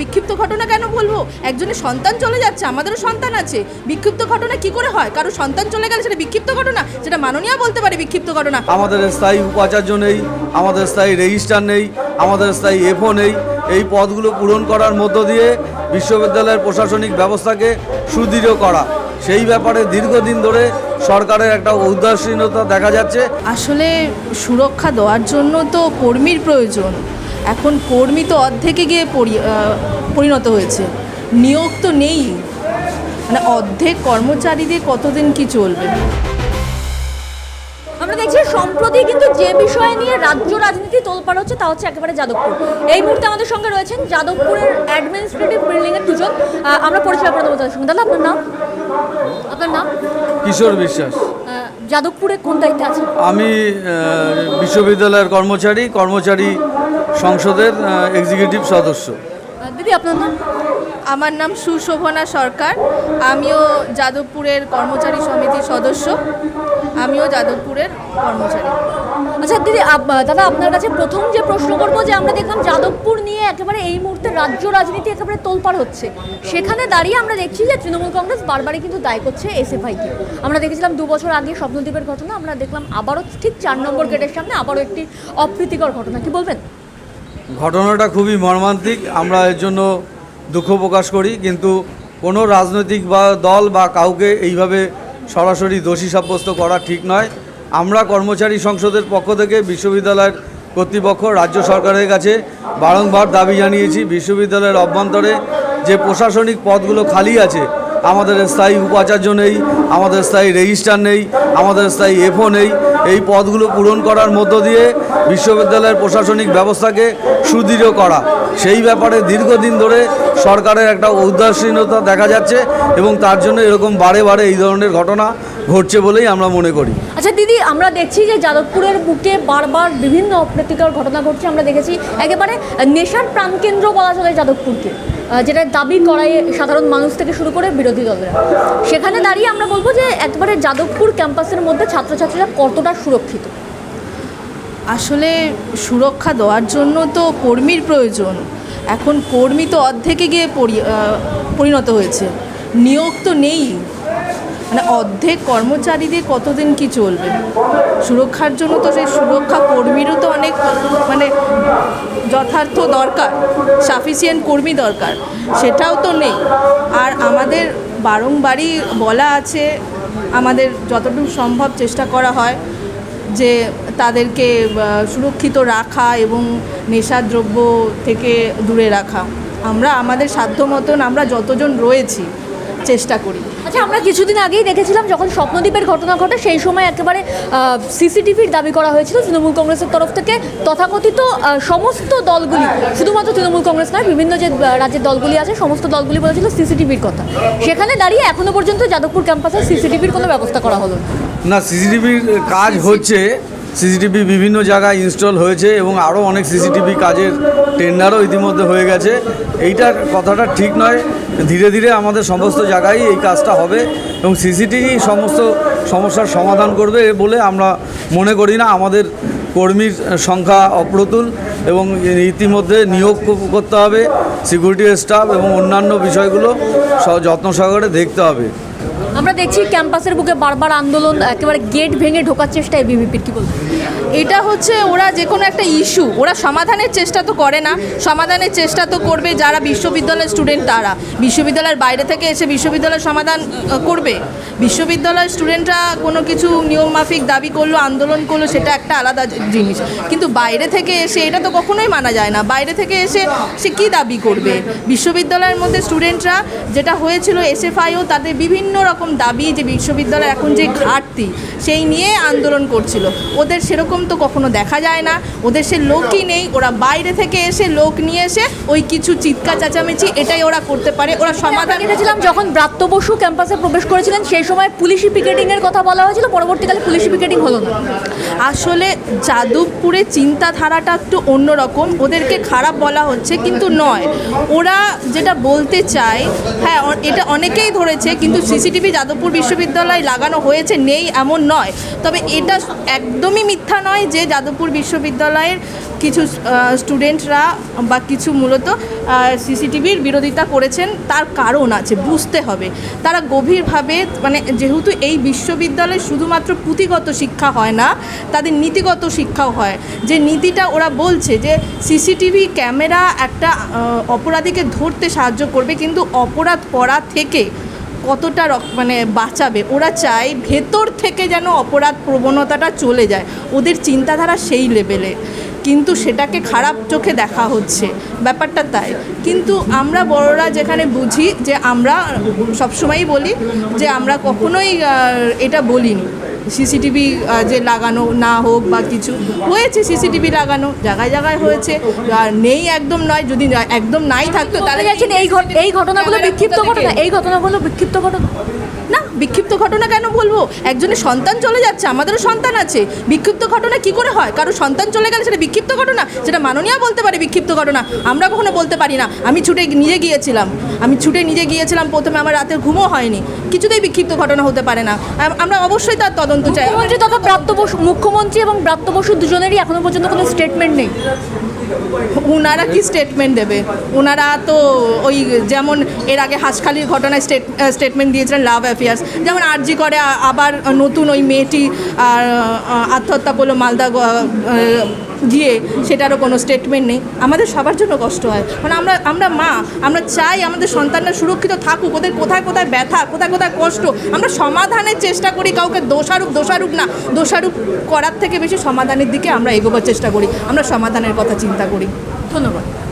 বিক্ষিপ্ত ঘটনা কেন বলব? একজনের সন্তান চলে যাচ্ছে আমাদেরও সন্তান আছে। বিক্ষিপ্ত ঘটনা কি করে হয়? কারও সন্তান চলে গেলে সেটা বিক্ষিপ্ত ঘটনা? সেটা মাননীয় বলতে পারে বিক্ষিপ্ত ঘটনা। আমাদের স্থায়ী উপাচার্য নেই আমাদের স্থায়ী রেজিস্টার নেই আমাদের স্থায়ী এফও নেই। এই পদগুলো পূরণ করার মধ্য দিয়ে বিশ্ববিদ্যালয়ের প্রশাসনিক ব্যবস্থাকে সুদৃঢ় করা। সেই ব্যাপারে দীর্ঘদিন ধরে সরকারের একটা উদাসীনতা দেখা যাচ্ছে। আসলে সুরক্ষা দেওয়ার জন্য তো কর্মীর প্রয়োজন। এখন কর্মী তো অর্ধেকে গিয়ে পরি- পরিণত হয়েছে। নিয়োগ তো নেই। মানে অর্ধেক কর্মচারী কর্মচারীদের কতদিন কি চলবে? আমরা দেখছি সম্প্রতি কিন্তু যে বিষয় নিয়ে রাজ্য রাজনীতি তোলপাড় হচ্ছে তা হচ্ছে একেবারে যাদবপুর। এই মুহূর্তে আমাদের সঙ্গে রয়েছেন যাদবপুরের অ্যাডমিনিস্ট্রেটিভ বিল্ডিং এর দুজন। আমরা পরিচয় করে দেবো তাদের সঙ্গে। দাদা আপনার নাম? আপনার নাম? কিশোর বিশ্বাস। যাদবপুরে কোন দায়িত্বে আছেন? আমি বিশ্ববিদ্যালয়ের কর্মচারী কর্মচারী সংসদের এক্সিকিউটিভ সদস্য। দিদি আপনার নাম? আমার নাম সুশোভনা সরকার। আমিও যাদবপুরের কর্মচারী সমিতির সদস্য। আমিও যাদবপুরের কর্মচারী। আচ্ছা দিদি আপ- দাদা আপনার কাছে প্রথম যে প্রশ্ন করব যে আমরা দেখলাম যাদবপুর নিয়ে একেবারে এই মুহূর্তে রাজ্য রাজনীতি একেবারে তোলপাড় হচ্ছে। সেখানে দাঁড়িয়ে আমরা দেখছি যে তৃণমূল কংগ্রেস বারবারই কিন্তু দায় করছে এসএফআইকে। আমরা দেখেছিলাম দু বছর আগে স্বপ্নদ্বীপের ঘটনা আমরা দেখলাম আবারও ঠিক চার নম্বর গেটের সামনে আবারও একটি অপ্রীতিকর ঘটনা। কি বলবেন? ঘটনাটা খুবই মর্মান্তিক। আমরা এর জন্য দুঃখ প্রকাশ করি, কিন্তু কোনো রাজনৈতিক বা দল বা কাউকে এইভাবে সরাসরি দোষী সাব্যস্ত করা ঠিক নয়। আমরা কর্মচারী সংসদের পক্ষ থেকে বিশ্ববিদ্যালয়ের কর্তৃপক্ষ, রাজ্য সরকারের কাছে বারংবার দাবি জানিয়েছি, বিশ্ববিদ্যালয়ের অভ্যন্তরে যে প্রশাসনিক পদগুলো খালি আছে, আমাদের স্থায়ী উপাচার্য নেই, আমাদের স্থায়ী রেজিস্ট্রার নেই, আমাদের স্থায়ী এফও নেই এই পদগুলো পূরণ করার মধ্য দিয়ে বিশ্ববিদ্যালয়ের প্রশাসনিক ব্যবস্থাকে সুদৃঢ় করা। সেই ব্যাপারে দীর্ঘদিন ধরে সরকারের একটা উদাসীনতা দেখা যাচ্ছে এবং তার জন্য এরকম বারে বারে এই ধরনের ঘটনা ঘটছে বলেই আমরা মনে করি। আচ্ছা দিদি, আমরা দেখছি যে যাদবপুরের বুকে বারবার বিভিন্ন অপ্রীতিকর ঘটনা ঘটছে। আমরা দেখেছি একেবারে নেশার প্রাণকেন্দ্র বলা চলে যাদবপুরকে। যেটা দাবি করায় সাধারণ মানুষ থেকে শুরু করে বিরোধী দলরা। সেখানে দাঁড়িয়ে আমরা বলব যে একবারে যাদবপুর ক্যাম্পাসের মধ্যে ছাত্রছাত্রীরা কতটা সুরক্ষিত? আসলে সুরক্ষা দেওয়ার জন্য তো কর্মীর প্রয়োজন। এখন কর্মী তো অর্ধেকে গিয়ে পরিণত হয়েছে। নিয়োগ তো নেই। মানে অর্ধেক কর্মচারীদের কতদিন কি চলবে? সুরক্ষার জন্য তো সেই সুরক্ষা কর্মীরও তো অনেক মানে যথার্থ দরকার। সাফিসিয়েন্ট কর্মী দরকার, সেটাও তো নেই। আর আমাদের বারংবারই বলা আছে, আমাদের যতটুকু সম্ভব চেষ্টা করা হয় যে তাদেরকে সুরক্ষিত রাখা এবং নেশাদ্রব্য থেকে দূরে রাখা। আমরা, আমাদের সাধ্য মতন আমরা যতজন রয়েছি, চেষ্টা করি। আচ্ছা আমরা কিছুদিন আগেই দেখেছিলাম যখন স্বপ্নদ্বীপের ঘটনা ঘটে সেই সময় একেবারে সিসিটিভির দাবি করা হয়েছিল তৃণমূল কংগ্রেসের তরফ থেকে। তথাকথিত সমস্ত দলগুলি শুধুমাত্র তৃণমূল কংগ্রেস নয় বিভিন্ন যে রাজ্যের দলগুলি আছে সমস্ত দলগুলি বলেছিল সিসিটিভির কথা। সেখানে দাঁড়িয়ে এখনও পর্যন্ত যাদবপুর ক্যাম্পাসে সিসিটিভির কোনো ব্যবস্থা করা হলো না। না সিসিটিভির কাজ হচ্ছে সিসিটিভি বিভিন্ন জায়গায় ইনস্টল হয়েছে এবং আরও অনেক সিসিটিভি কাজের টেন্ডারও ইতিমধ্যে হয়ে গেছে। এইটার কথাটা ঠিক নয়। ধীরে ধীরে আমাদের সমস্ত জায়গায় এই কাজটা হবে এবং সিসিটিভি সমস্ত সমস্যার সমাধান করবে বলে আমরা মনে করি না। আমাদের কর্মীর সংখ্যা অপ্রতুল এবং ইতিমধ্যে নিয়োগ করতে হবে। সিকিউরিটি স্টাফ এবং অন্যান্য বিষয়গুলো যত্ন সহকারে দেখতে হবে। আমরা দেখছি ক্যাম্পাসের বুকে বারবার আন্দোলন, একেবারে গেট ভেঙে ঢোকার চেষ্টা এবিভিপির কি বলব এটা হচ্ছে ওরা যে কোনো একটা ইস্যু ওরা সমাধানের চেষ্টা তো করে না, সমাধানের চেষ্টা তো করবে যারা বিশ্ববিদ্যালয়ের স্টুডেন্ট তারা। বিশ্ববিদ্যালয়ের বাইরে থেকে এসে বিশ্ববিদ্যালয়ের সমাধান করবে। বিশ্ববিদ্যালয়ের স্টুডেন্টরা কোনো কিছু নিয়ম মাফিক দাবি করল, আন্দোলন করল, সেটা একটা আলাদা জিনিস। কিন্তু বাইরে থেকে এসে এটা তো কখনোই মানা যায় না। বাইরে থেকে এসে সে কী দাবি করবে? বিশ্ববিদ্যালয়ের মধ্যে স্টুডেন্টরা যেটা হয়েছিল এসএফআইও তাদের বিভিন্ন রকম দাবি যে বিশ্ববিদ্যালয়ের এখন যে ঘাটতি সেই নিয়ে আন্দোলন করছিল। ওদের সেরকম তো কখনো দেখা যায় না। ওদের সে লোকই নেই। ওরা বাইরে থেকে এসে লোক নিয়ে এসে ওই কিছু চিৎকার চেঁচামেচি এটাই ওরা করতে পারে। ওরা সমাধান দেখেছিলাম যখন ব্রাত্য বসু ক্যাম্পাসে প্রবেশ করেছিলেন সেই সময় পুলিশি পিকেটিং এর কথা বলা হয়েছিল। পরবর্তীকালে পুলিশি পিকেটিং হলো না। আসলে যাদবপুরে চিন্তাধারাটা একটু অন্যরকম। ওদেরকে খারাপ বলা হচ্ছে কিন্তু নয়। ওরা যেটা বলতে চায় হ্যাঁ এটা অনেকেই ধরেছে কিন্তু সিসিটিভি যাদবপুর বিশ্ববিদ্যালয় লাগানো হয়েছে, নেই এমন নয়। তবে এটা একদমই মিথ্যা নয় যে যাদবপুর বিশ্ববিদ্যালয়ের কিছু স্টুডেন্টরা বা কিছু মূলত সিসিটিভির বিরোধিতা করেছেন, তার কারণ আছে, বুঝতে হবে। তারা গভীরভাবে মানে যেহেতু এই বিশ্ববিদ্যালয়ে শুধুমাত্র পুঁথিগত শিক্ষা হয় না, তাদের নীতিগত শিক্ষাও হয়। যে নীতিটা ওরা বলছে যে সিসিটিভি ক্যামেরা একটা অপরাধীকে ধরতে সাহায্য করবে, কিন্তু অপরাধ করা থেকে কতটা মানে বাঁচাবে। ওরা চায় ভেতর থেকে যেন অপরাধ প্রবণতাটা চলে যায়। ওদের চিন্তাধারা সেই লেভেলে। কিন্তু সেটাকে খারাপ চোখে দেখা হচ্ছে। ব্যাপারটা তাই। কিন্তু আমরা বড়রা যেখানে বুঝি যে আমরা সবসময়ই বলি যে আমরা কখনোই এটা বলিনি। সিসিটিভি যে লাগানো না হোক বা কিছু হয়েছে সিসিটিভি লাগানো জায়গায় জায়গায় হয়েছে। আর নেই একদম নয় যদি একদম নাই থাকতো তাহলে যাচ্ছেন এই এই ঘটনাগুলো বিক্ষিপ্ত ঘটনা? এই ঘটনাগুলো বিক্ষিপ্ত ঘটনা? না বিক্ষিপ্ত ঘটনা কেন বলব? একজনের সন্তান চলে যাচ্ছে আমাদেরও সন্তান আছে। বিক্ষিপ্ত ঘটনা কি করে হয়? কারও সন্তান চলে গেলে সেটা বিক্ষিপ্ত ঘটনা? সেটা মাননীয় বলতে পারে বিক্ষিপ্ত ঘটনা। আমরা কখনো বলতে পারি না। আমি ছুটে নিজে গিয়েছিলাম। আমি ছুটে নিজে গিয়েছিলাম প্রথমে আমার রাতের ঘুমও হয়নি। কিছুতেই বিক্ষিপ্ত ঘটনা হতে পারে না। আমরা অবশ্যই তার তদন্ত চাই। মুখ্যমন্ত্রী তথা প্রাপ্ত বসু মুখ্যমন্ত্রী এবং প্রাপ্ত বসু দুজনেরই এখনও পর্যন্ত কোনো স্টেটমেন্ট নেই। ওনারা কি স্টেটমেন্ট দেবে? ওনারা তো ওই যেমন এর আগে হাসখালির ঘটনায় স্টেট স্টেটমেন্ট দিয়েছিলেন লাভ অ্যাফেয়ার্স। যেমন আরজি করে আবার নতুন ওই মেয়েটি আত্মহত্যা করল মালদা গিয়ে সেটারও কোনো স্টেটমেন্ট নেই। আমাদের সবার জন্য কষ্ট হয়। মানে আমরা আমরা মা, আমরা চাই আমাদের সন্তানরা সুরক্ষিত থাকুক, ওদের কোথায় কোথায় ব্যথা, কোথায় কোথায় কষ্ট, আমরা সমাধানের চেষ্টা করি, কাউকে দোষারূপ দোষারূপ না, দোষারূপ করার থেকে বেশি সমাধানের দিকে আমরা এগোবার চেষ্টা করি। আমরা সমাধানের কথা চিন্তা করি। ধন্যবাদ।